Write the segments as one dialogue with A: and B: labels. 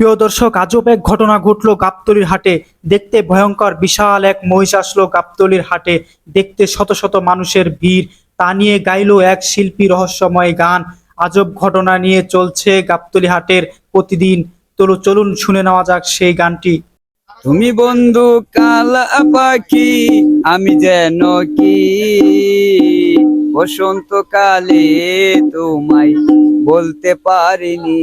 A: প্রিয় দর্শক, আজব এক ঘটনা ঘটলো গাবতলির হাটে। দেখতে ভয়ঙ্কর, বিশাল এক মহিষ আসলো গাবতলির হাটে। দেখতে শত শত মানুষের ভিড়। তা নিয়ে গাইলো এক শিল্পী রহস্যময় গান। আজব ঘটনা নিয়ে চলছে গাবতলি হাটের প্রতিদিন। চলো চলুন শুনে নেওয়া যাক সেই গানটি।
B: তুমি বন্ধু কালা পাখি, আমি যেন কি? বসন্ত কালে তোমায় বলতে পারিনি।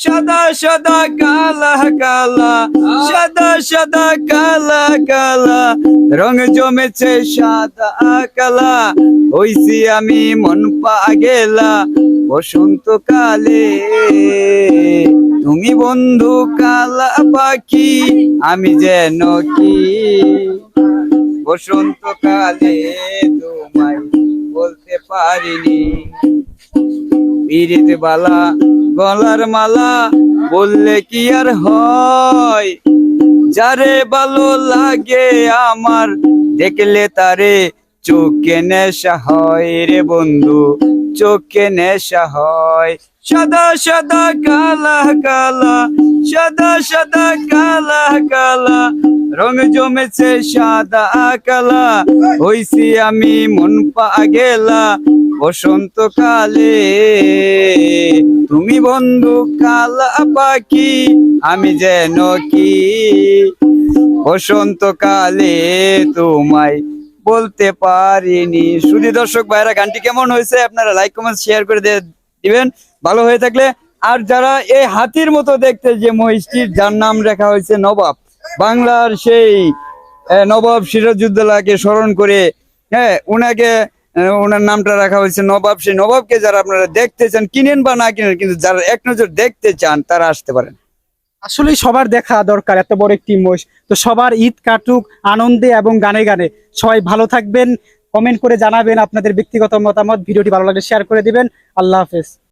B: সাদা সাদা, কালা কালা, সাদা সাদা, কালা কালা, রং জমেছে সাদা, কালা, হইছি আমি মন পা গেলা বসন্ত কালে তুমি বন্ধু কালা পাখি, আমি যেন কি? বসন্ত কালে তোমায় বলতে পারিনি। পিরিত বালা গলার মালা বললে কি আর হয়? যারে ভালো লাগে আমার, দেখলে তারে চোখে নেশা হয় রে বন্ধু, চোখে নেশা হয়। সাদা সাদা, কালা কালা, সাদা সাদা, কালা কালা, রং জমেছে সাদা, কালা, হইছি আমি মন পা গেলা বসন্ত কালে তুমি বন্ধু কালা পাখি আমি যেন কি? বসন্ত কালে তোমায় বলতে পারিনি। শুধু দর্শক ভাইরা গানটি কেমন হয়েছে আপনারা লাইক কমেন্ট শেয়ার করে দিয়ে দিবেন। ভালো হয়ে থাকলে আর যারা এই হাতির মতো দেখতে যে মহিষটির যার নাম রাখা হয়েছে নবাব বাংলার সেই নবাব সিরাজউদ্দৌলাকে স্মরণ করে হ্যাঁ আহ, ওনার নামটা রাখা হয়েছে নবাব সেই নবাবকে যারা আপনারা দেখতে চান কিনেন বা না কিনেন, কিন্তু যারা এক নজর দেখতে চান, তারা আসতে পারেন।
A: আসলে সবার দেখা দরকার, এত বড় একটি মহিষ। তো সবার ঈদ কাটুক, আনন্দে এবং গানে গানে। সবাই ভালো থাকবেন, কমেন্ট করে জানাবেন আপনাদের ব্যক্তিগত মতামত, ভিডিওটি ভালো লাগলে শেয়ার করে দিবেন। আল্লাহ হাফেজ।